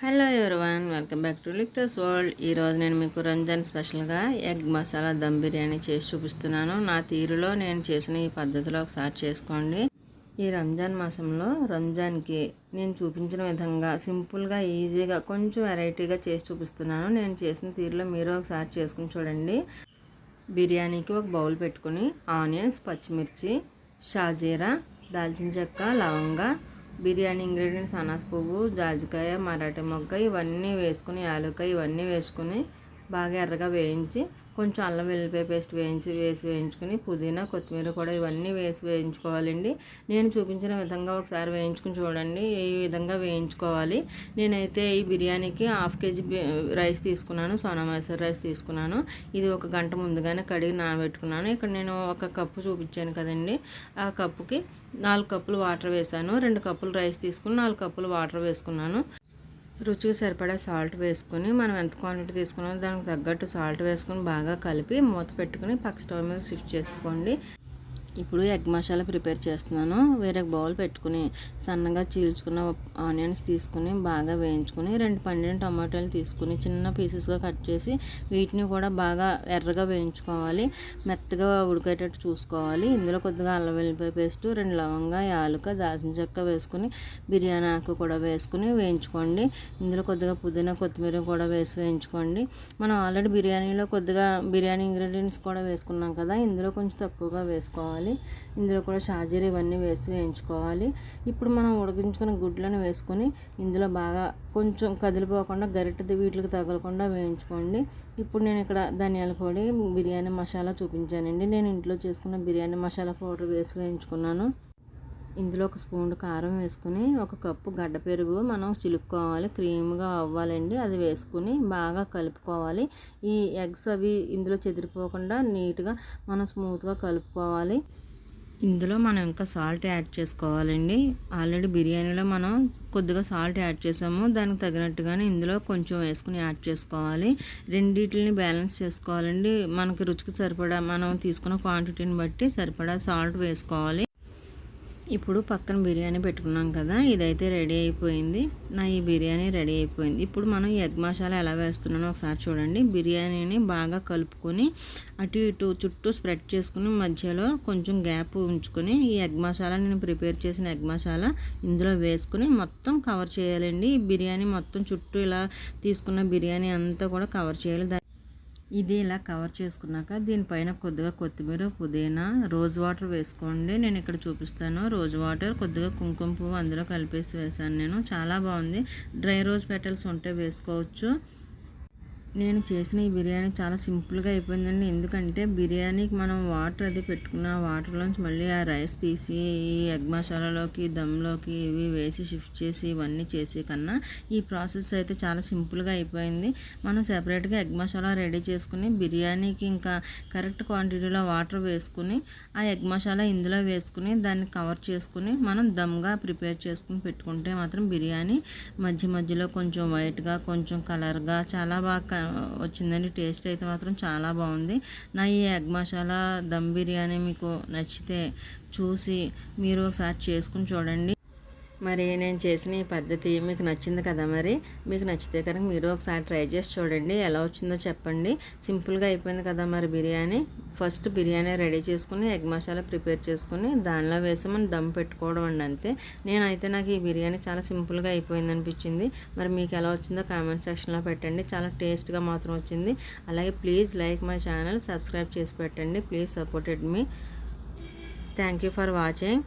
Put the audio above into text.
Hello everyone welcome back to లిక్తస్ world. ఈరోజు నేను మీకు రంజాన్ స్పెషల్గా ఎగ్ మసాలా దమ్ బిర్యానీ చేసి చూపిస్తున్నాను. నా తీరులో నేను చేసిన ఈ పద్ధతిలో ఒకసారి చేసుకోండి. ఈ రంజాన్ మాసంలో రంజాన్కి నేను చూపించిన విధంగా సింపుల్గా ఈజీగా కొంచెం వెరైటీగా చేసి చూపిస్తున్నాను. నేను చేసిన తీరులో మీరు ఒకసారి చేసుకుని చూడండి. బిర్యానీకి ఒక బౌల్ పెట్టుకుని ఆనియన్స్ పచ్చిమిర్చి షాజీరా దాల్చిన చెక్క లవంగా బిర్యానీ ఇంగ్రీడియంట్స్ అనాస పువ్వు జాజికాయ మరాఠీ మొగ్గ ఇవన్నీ వేసుకుని యాలకాయ ఇవన్నీ వేసుకుని బాగా ఎర్రగా వేయించి కొంచెం అల్లం వెల్లిపాయ పేస్ట్ వేయించి వేసి వేయించుకుని పుదీనా కొత్తిమీర కూడా ఇవన్నీ వేసి వేయించుకోవాలండి. నేను చూపించిన విధంగా ఒకసారి వేయించుకుని చూడండి. ఈ విధంగా వేయించుకోవాలి? నేనైతే ఈ బిర్యానీకి హాఫ్ కేజీ రైస్ తీసుకున్నాను. సోనా మసూర్ రైస్ తీసుకున్నాను. ఇది ఒక గంట ముందుగానే కడిగి నానబెట్టుకున్నాను. ఇక్కడ నేను ఒక కప్పు చూపించాను కదండి. ఆ కప్పుకి నాలుగు కప్పులు వాటర్ వేసాను రెండు కప్పులు రైస్ తీసుకుని నాలుగు కప్పులు వాటర్ వేసుకున్నాను. రుచికి సరిపడా సాల్ట్ వేసుకొని మనం ఎంత క్వాంటిటీ తీసుకున్నామో దానికి తగ్గట్టు సాల్ట్ వేసుకొని బాగా కలిపి మూత పెట్టుకుని పక్క స్టవ్ మీద షిఫ్ట్ చేసుకోండి. ఇప్పుడు ఎగ్ మసాలా ప్రిపేర్ చేస్తున్నాను. వేరే బౌల్ పెట్టుకుని సన్నగా చీల్చుకున్న ఆనియన్స్ తీసుకుని బాగా వేయించుకుని రెండు పండిన టమాటాలు తీసుకుని చిన్న పీసెస్గా కట్ చేసి వీటిని కూడా బాగా ఎర్రగా వేయించుకోవాలి. మెత్తగా ఉడికేటట్టు చూసుకోవాలి. ఇందులో కొద్దిగా అల్లం వెల్లిపాయ పేస్ట్ రెండు లవంగా యాలుక దాల్చిన చెక్క వేసుకుని బిర్యానీ ఆకు కూడా వేసుకుని వేయించుకోండి. ఇందులో కొద్దిగా పుదీనా కొత్తిమీర కూడా వేసి వేయించుకోండి. మనం ఆల్రెడీ బిర్యానీలో కొద్దిగా బిర్యానీ ఇంగ్రీడియంట్స్ కూడా వేసుకున్నాం కదా ఇందులో కొంచెం తక్కువగా వేసుకోవాలి. వేసుకోవాలి. ఇందులో కూడా షాజీర ఇవన్నీ వేసి వేయించుకోవాలి. ఇప్పుడు మనం ఉడికించుకున్న గుడ్లను వేసుకొని ఇందులో బాగా కొంచెం కదిలిపోకుండా గరిటె వీటికి తగలకుండా వేయించుకోండి. ఇప్పుడు నేను ఇక్కడ ధనియాల పొడి బిర్యానీ మసాలా చూపించానండి. నేను ఇంట్లో చేసుకున్న బిర్యానీ మసాలా పౌడర్ వేసి వేయించుకున్నాను. ఇందులో ఒక స్పూన్ కారం వేసుకుని ఒక కప్పు గడ్డ పెరుగు మనం చిలుక్కోవాలి క్రీమ్గా అవ్వాలండి. అది వేసుకుని బాగా కలుపుకోవాలి. ఈ ఎగ్స్ అవి ఇందులో చెదిరిపోకుండా నీట్గా మనం స్మూత్గా కలుపుకోవాలి. ఇందులో మనం ఇంకా సాల్ట్ యాడ్ చేసుకోవాలండి. ఆల్రెడీ బిర్యానీలో మనం కొద్దిగా సాల్ట్ యాడ్ చేసాము. దానికి తగినట్టుగానే ఇందులో కొంచెం వేసుకుని యాడ్ చేసుకోవాలి. రెండింటిని బ్యాలెన్స్ చేసుకోవాలండి. మనకి రుచికి సరిపడా మనం తీసుకున్న క్వాంటిటీని బట్టి సరిపడా సాల్ట్ వేసుకోవాలి. ఇప్పుడు పక్కన బిర్యానీ పెట్టుకున్నాం కదా ఇదైతే రెడీ అయిపోయింది. నా ఈ బిర్యానీ రెడీ అయిపోయింది. ఇప్పుడు మనం ఎగ్ మసాలా ఎలా వేస్తున్నానో ఒకసారి చూడండి. బిర్యానీని బాగా కలుపుకొని అటు ఇటు చుట్టూ స్ప్రెడ్ చేసుకుని మధ్యలో కొంచెం గ్యాప్ ఉంచుకొని ఈ ఎగ్ మసాలా నేను ప్రిపేర్ చేసిన ఎగ్ మసాలా ఇందులో వేసుకుని మొత్తం కవర్ చేయాలండి. ఈ బిర్యానీ మొత్తం చుట్టూ ఇలా తీసుకున్న బిర్యానీ అంతా కూడా కవర్ చేయాలి. ఇది ఇలా కవర్ చేసుకున్నాక దీనిపైన కొద్దిగా కొత్తిమీర పుదీనా రోజ్ వాటర్ వేసుకోండి. నేను ఇక్కడ చూపిస్తాను. రోజ్ వాటర్ కొద్దిగా కుంకుమ పువ్వు అందులో కలిపేసి వేసాను నేను. చాలా బాగుంది. డ్రై రోజ్ పెటల్స్ ఉంటే వేసుకోవచ్చు. నేను చేసిన ఈ బిర్యానీ చాలా సింపుల్గా అయిపోయిందండి. ఎందుకంటే బిర్యానీకి మనం వాటర్ అది పెట్టుకున్న వాటర్లోంచి మళ్ళీ ఆ రైస్ తీసి ఈ ఎగ్ మసాలాలోకి దమ్లోకి ఇవి వేసి షిఫ్ట్ చేసి ఇవన్నీ చేసే కన్నా ఈ ప్రాసెస్ అయితే చాలా సింపుల్గా అయిపోయింది. మనం సెపరేట్గా ఎగ్ మసాలా రెడీ చేసుకుని బిర్యానీకి ఇంకా కరెక్ట్ క్వాంటిటీలో వాటర్ వేసుకుని ఆ ఎగ్ మసాలా ఇందులో వేసుకుని దాన్ని కవర్ చేసుకుని మనం దమ్గా ప్రిపేర్ చేసుకుని పెట్టుకుంటే మాత్రం బిర్యానీ మధ్య మధ్యలో కొంచెం వైట్గా కొంచెం కలర్గా చాలా బాగా వచ్చిందండి. టేస్ట్ అయితే మాత్రం చాలా బాగుంది. నా ఈ ఎగ్ మసాలా దమ్ బిర్యానీ మీకు నచ్చితే చూసి మీరు ఒకసారి చేసుకుని చూడండి. మరి నేను చేసిన ఈ పద్ధతి మీకు నచ్చింది కదా మరి? మీకు నచ్చితే కనుక మీరు ఒకసారి ట్రై చేసి చూడండి. ఎలా వచ్చిందో చెప్పండి. సింపుల్గా అయిపోయింది కదా మరి బిర్యానీ? ఫస్ట్ బిర్యానీ రెడీ చేసుకుని ఎగ్ మసాలా ప్రిపేర్ చేసుకుని దానిలో వేసి మనం దమ్ పెట్టుకోవడం అండి అంతే. నేనైతే నాకు ఈ బిర్యానీ చాలా సింపుల్గా అయిపోయింది అనిపించింది. మరి మీకు ఎలా వచ్చిందో కామెంట్ సెక్షన్లో పెట్టండి. చాలా టేస్ట్గా మాత్రం వచ్చింది. అలాగే please like my channel subscribe చేసి పెట్టండి. Please supported me. Thank you for watching.